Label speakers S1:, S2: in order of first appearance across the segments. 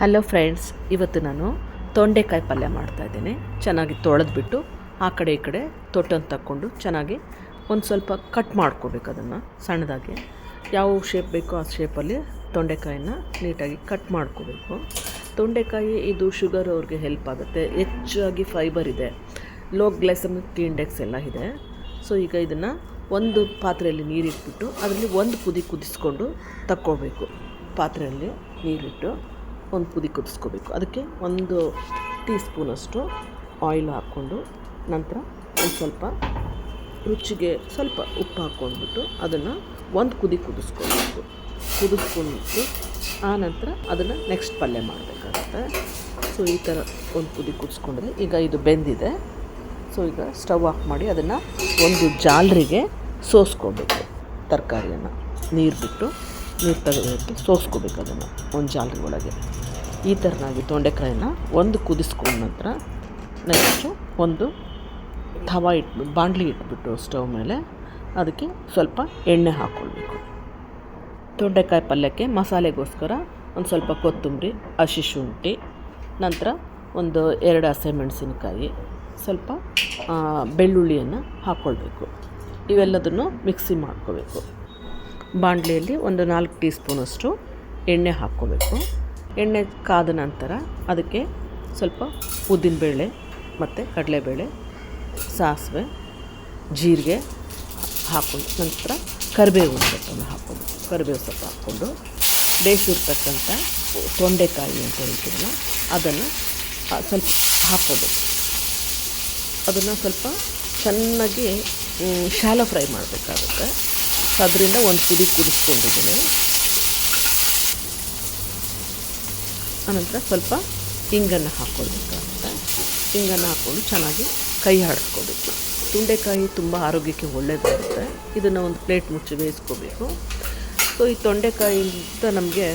S1: Hello friends, ಇವತ್ತು ನಾನು ತೊಂಡೆಕಾಯಿ ಪಲ್ಯ ಮಾಡ್ತಾಯಿದ್ದೇನೆ ಚೆನ್ನಾಗಿ ತೊಳೆದ್ಬಿಟ್ಟು ಆ ಕಡೆ ಈ ಕಡೆ ತೊಟ್ಟನ್ನು ತಕ್ಕೊಂಡು ಚೆನ್ನಾಗಿ ಒಂದು ಸ್ವಲ್ಪ ಕಟ್ ಮಾಡ್ಕೋಬೇಕು ಅದನ್ನು. ಸಣ್ಣದಾಗಿ ಯಾವ ಶೇಪ್ ಬೇಕೋ ಆ ಶೇಪಲ್ಲಿ ತೊಂಡೆಕಾಯಿನ ನೀಟಾಗಿ ಕಟ್ ಮಾಡ್ಕೋಬೇಕು. ತೊಂಡೆಕಾಯಿ, ಇದು ಶುಗರ್ ಅವ್ರಿಗೆ ಹೆಲ್ಪ್ ಆಗುತ್ತೆ. ಹೆಚ್ಚಾಗಿ ಫೈಬರ್ ಇದೆ. ಲೋ ಗ್ಲೈಸಮಿಕ್ ಇಂಡೆಕ್ಸ್ ಎಲ್ಲ ಇದೆ. ಸೊ ಈಗ ಇದನ್ನು ಒಂದು ಪಾತ್ರೆಯಲ್ಲಿ ನೀರಿಟ್ಬಿಟ್ಟು ಅದರಲ್ಲಿ ಒಂದು ಕುದಿ ಕುದಿಸ್ಕೊಂಡು ತಕ್ಕೋಬೇಕು. ಪಾತ್ರೆಯಲ್ಲಿ ನೀರಿಟ್ಟು ಒಂದು ಕುದಿ ಕುದಿಸ್ಕೋಬೇಕು. ಅದಕ್ಕೆ ಒಂದು ಟೀ ಸ್ಪೂನಷ್ಟು ಆಯಿಲ್ ಹಾಕ್ಕೊಂಡು ನಂತರ ಒಂದು ಸ್ವಲ್ಪ ರುಚಿಗೆ ಸ್ವಲ್ಪ ಉಪ್ಪು ಹಾಕ್ಕೊಂಡ್ಬಿಟ್ಟು ಅದನ್ನು ಒಂದು ಕುದಿ ಕುದಿಸ್ಕೊಳ್ಬೇಕು ಕುದಿಸ್ಕೊಂಡ್ಬಿಟ್ಟು ಆ ನಂತರ ಅದನ್ನು ನೆಕ್ಸ್ಟ್ ಪಲ್ಯ ಮಾಡಬೇಕಾಗುತ್ತೆ. ಸೊ, ಈ ಥರ ಒಂದು ಕುದಿ ಕುದಿಸ್ಕೊಂಡ್ರೆ ಈಗ ಇದು ಬೆಂದಿದೆ. ಸೊ, ಈಗ ಸ್ಟವ್ ಆಫ್ ಮಾಡಿ ಅದನ್ನು ಒಂದು ಜಾಲರಿಗೆ ಸೋಸ್ಕೋಬೇಕು. ತರಕಾರಿಯನ್ನು ನೀರು ಬಿಟ್ಟು ನೀರು ತೆಗೆದಕ್ಕೆ ಸೋಸ್ಕೋಬೇಕು ಅದನ್ನು ಒಂದು ಜಾಲರಿ ಒಳಗೆ. ಈ ಥರನಾಗಿ ತೊಂಡೆಕಾಯನ್ನ ಒಂದು ಕುದಿಸ್ಕೊಂಡ ನಂತರ ನೆಕ್ಸ್ಟು ಒಂದು ತವ ಇಟ್ಟು ಬಾಂಡ್ಲಿ ಇಟ್ಬಿಟ್ಟು ಸ್ಟವ್ ಮೇಲೆ ಅದಕ್ಕೆ ಸ್ವಲ್ಪ ಎಣ್ಣೆ ಹಾಕ್ಕೊಳ್ಬೇಕು ತೊಂಡೆಕಾಯಿ ಪಲ್ಯಕ್ಕೆ ಮಸಾಲೆಗೋಸ್ಕರ ಒಂದು ಸ್ವಲ್ಪ ಕೊತ್ತಂಬರಿ, ಹಸಿ ಶುಂಠಿ, ನಂತರ ಒಂದು ಎರಡು ಹಸಿಮೆಣಸಿನಕಾಯಿ ಸ್ವಲ್ಪ ಬೆಳ್ಳುಳ್ಳಿಯನ್ನು ಹಾಕ್ಕೊಳ್ಬೇಕು ಇವೆಲ್ಲದನ್ನು ಮಿಕ್ಸಿ ಮಾಡ್ಕೋಬೇಕು. ಬಾಣಲಿಯಲ್ಲಿ ಒಂದು ನಾಲ್ಕು ಟೀ ಸ್ಪೂನಷ್ಟು ಎಣ್ಣೆ ಹಾಕ್ಕೋಬೇಕು. ಎಣ್ಣೆ ಕಾದ ನಂತರ ಅದಕ್ಕೆ ಸ್ವಲ್ಪ ಉದ್ದಿನಬೇಳೆ ಮತ್ತು ಕಡಲೆಬೇಳೆ, ಸಾಸಿವೆ, ಜೀರಿಗೆ ಹಾಕೊಂಡು ನಂತರ ಕರಿಬೇವು ಸೊಪ್ಪನ್ನು ಹಾಕ್ಕೊಂಡು ಕರಿಬೇವು ಸೊಪ್ಪು ಹಾಕ್ಕೊಂಡು ಬೇಯಿಸಿರ್ತಕ್ಕಂಥ ತೊಂಡೆಕಾಯಿ ಅಂತ ಹೇಳ್ತೀವಲ್ಲ, ಅದನ್ನು ಸ್ವಲ್ಪ ಹಾಕ್ಕೋಬೇಕು. ಅದನ್ನು ಸ್ವಲ್ಪ ಚೆನ್ನಾಗಿ ಶಾಲೋ ಫ್ರೈ ಮಾಡಬೇಕಾಗುತ್ತೆ. ಅದರಿಂದ ಒಂದು ಪುಡಿ ಕುದಿಸ್ಕೊಂಡಿದ್ದೀನಿ. ಆನಂತರ ಸ್ವಲ್ಪ ಹಿಂಗನ್ನು ಹಾಕ್ಕೊಳ್ಬೇಕಾಗುತ್ತೆ ಹಿಂಗನ್ನು ಹಾಕ್ಕೊಂಡು ಚೆನ್ನಾಗಿ ಕೈ ಆಡಿಸ್ಕೋಬೇಕು ತೊಂಡೆಕಾಯಿ ತುಂಬ ಆರೋಗ್ಯಕ್ಕೆ ಒಳ್ಳೆಯದಾಗುತ್ತೆ ಇದನ್ನು ಒಂದು ಪ್ಲೇಟ್ ಮುಚ್ಚಿ ಬೇಯಿಸ್ಕೋಬೇಕು. ಸೊ ಈ ತೊಂಡೆಕಾಯಿಯಿಂದ ನಮಗೆ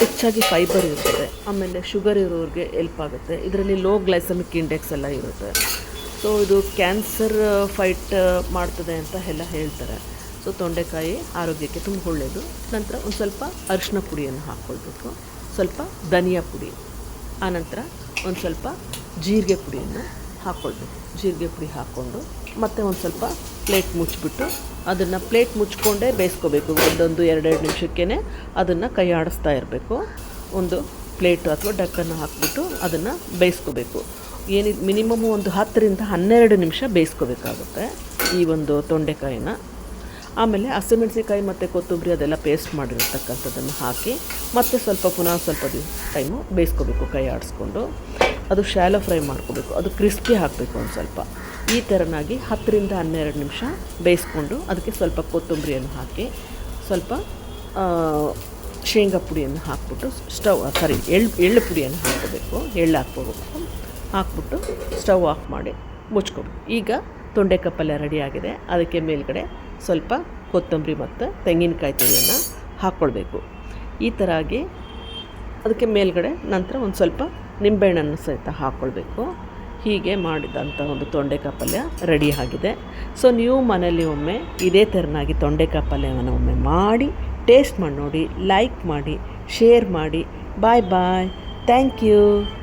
S1: ಹೆಚ್ಚಾಗಿ ಫೈಬರ್ ಇರ್ತದೆ. ಆಮೇಲೆ ಶುಗರ್ ಇರೋರಿಗೆ ಎಲ್ಪ್ ಆಗುತ್ತೆ. ಇದರಲ್ಲಿ ಲೋ ಗ್ಲೈಸಮಿಕ್ ಇಂಡೆಕ್ಸ್ ಎಲ್ಲ ಇರುತ್ತೆ. ಸೊ ಇದು ಕ್ಯಾನ್ಸರ್ ಫೈಟ್ ಮಾಡ್ತದೆ ಅಂತ ಎಲ್ಲ ಹೇಳ್ತಾರೆ. ಸೊ ತೊಂಡೆಕಾಯಿ ಆರೋಗ್ಯಕ್ಕೆ ತುಂಬ ಒಳ್ಳೆಯದು ನಂತರ ಒಂದು ಸ್ವಲ್ಪ ಅರಿಶಿನ ಪುಡಿಯನ್ನು ಹಾಕ್ಕೊಳ್ಬೇಕು. ಸ್ವಲ್ಪ ಧನಿಯಾ ಪುಡಿ, ಆನಂತರ ಒಂದು ಸ್ವಲ್ಪ ಜೀರಿಗೆ ಪುಡಿಯನ್ನು ಹಾಕ್ಕೊಳ್ಬೇಕು. ಜೀರಿಗೆ ಪುಡಿ ಹಾಕ್ಕೊಂಡು ಮತ್ತೆ ಒಂದು ಸ್ವಲ್ಪ ಪ್ಲೇಟ್ ಮುಚ್ಚಿಬಿಟ್ಟು ಅದನ್ನು ಪ್ಲೇಟ್ ಮುಚ್ಕೊಂಡೇ ಬೇಯಿಸ್ಕೋಬೇಕು. ಒಂದೊಂದು ಎರಡೆರಡು ನಿಮಿಷಕ್ಕೇ ಅದನ್ನು ಕೈ ಆಡಿಸ್ತಾ ಇರಬೇಕು. ಒಂದು ಪ್ಲೇಟು ಅಥವಾ ಡಕ್ಕನ್ನು ಹಾಕ್ಬಿಟ್ಟು ಅದನ್ನು ಬೇಯಿಸ್ಕೋಬೇಕು. ಏನಿದು ಮಿನಿಮಮ್ ಒಂದು ಹತ್ತರಿಂದ ಹನ್ನೆರಡು ನಿಮಿಷ ಬೇಯಿಸ್ಕೋಬೇಕಾಗುತ್ತೆ ಈ ಒಂದು ತೊಂಡೆಕಾಯಿನ. ಆಮೇಲೆ ಹಸಿಮೆಣಸಿಕಾಯಿ ಮತ್ತು ಕೊತ್ತಂಬರಿ ಅದೆಲ್ಲ ಪೇಸ್ಟ್ ಮಾಡಿರತಕ್ಕಂಥದ್ದನ್ನು ಹಾಕಿ ಮತ್ತೆ ಸ್ವಲ್ಪ ಪುನಃ ಸ್ವಲ್ಪ ದಿವಸ ಟೈಮು ಬೇಯಿಸ್ಕೋಬೇಕು, ಕೈ ಆಡಿಸ್ಕೊಂಡು. ಅದು ಶಾಲೋ ಫ್ರೈ ಮಾಡ್ಕೋಬೇಕು. ಅದು ಕ್ರಿಸ್ಪಿ ಹಾಕಬೇಕು ಒಂದು ಸ್ವಲ್ಪ. ಈ ಥರನಾಗಿ ಹತ್ತರಿಂದ ಹನ್ನೆರಡು ನಿಮಿಷ ಬೇಯಿಸ್ಕೊಂಡು ಅದಕ್ಕೆ ಸ್ವಲ್ಪ ಕೊತ್ತಂಬರಿಯನ್ನು ಹಾಕಿ, ಸ್ವಲ್ಪ ಶೇಂಗಾ ಪುಡಿಯನ್ನು ಹಾಕ್ಬಿಟ್ಟು ಸ್ಟವ್ ಸಾರಿ ಎಳ್ಳು ಎಳ್ಳು ಪುಡಿಯನ್ನು ಹಾಕೋಬೇಕು ಎಳ್ಳು ಹಾಕ್ಕೋಬೇಕು. ಹಾಕ್ಬಿಟ್ಟು ಸ್ಟವ್ ಆಫ್ ಮಾಡಿ ಮುಚ್ಕೋಬೇಕು. ಈಗ ತೊಂಡೆಕಾಯಿ ಪಲ್ಯ ರೆಡಿಯಾಗಿದೆ ಅದಕ್ಕೆ ಮೇಲ್ಗಡೆ ಸ್ವಲ್ಪ ಕೊತ್ತಂಬರಿ ಮತ್ತು ತೆಂಗಿನಕಾಯಿ ತುರಿಯನ್ನು ಹಾಕ್ಕೊಳ್ಬೇಕು. ಈ ಥರ ಆಗಿ ಅದಕ್ಕೆ ಮೇಲ್ಗಡೆ ನಂತರ ಒಂದು ಸ್ವಲ್ಪ ನಿಂಬೆಹಣ್ಣನ್ನು ಸಹಿತ ಹಾಕ್ಕೊಳ್ಬೇಕು. ಹೀಗೆ ಮಾಡಿದಂಥ ಒಂದು ತೊಂಡೆಕಾಯಿ ಪಲ್ಯ ರೆಡಿ ಆಗಿದೆ. ಸೊ, ನೀವು ಮನೇಲಿ ಒಮ್ಮೆ ಇದೇ ಥರನಾಗಿ ತೊಂಡೆಕಾಯಿ ಪಲ್ಯವನ್ನು ಒಮ್ಮೆ ಮಾಡಿ, ಟೇಸ್ಟ್ ಮಾಡಿ ನೋಡಿ, ಲೈಕ್ ಮಾಡಿ, ಶೇರ್ ಮಾಡಿ. Bye bye. Thank you.